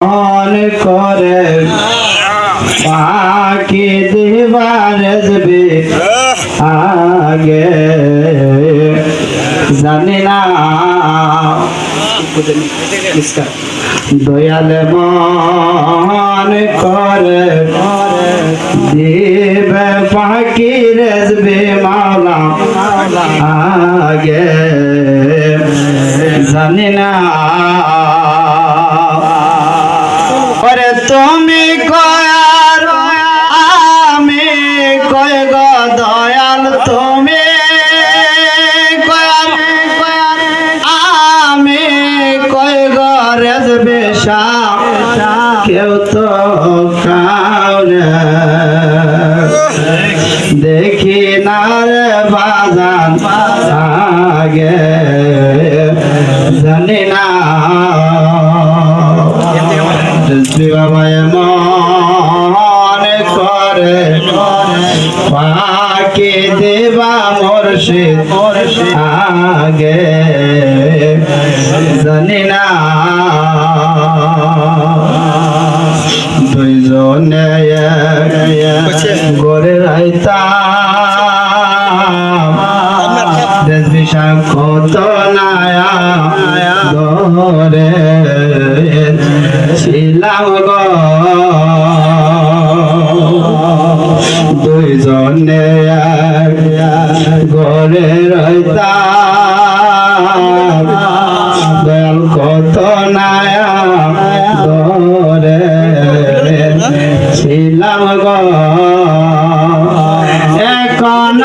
মন করে পাখি দিবার দেবে আগে জানি না দয়াল মন করে দিবে পাখি রেজবে মাওলা আগে জানি না কেউ তো কাউরে দেখি না রে বাজান আগে জানি না বাবায় মনে করে পাকে দেবা মুর্শিদ আগে গড়ে রাইতাম কত নায়া ধরে ছিলাম দুইজনে গড়ে রাইতাম এখন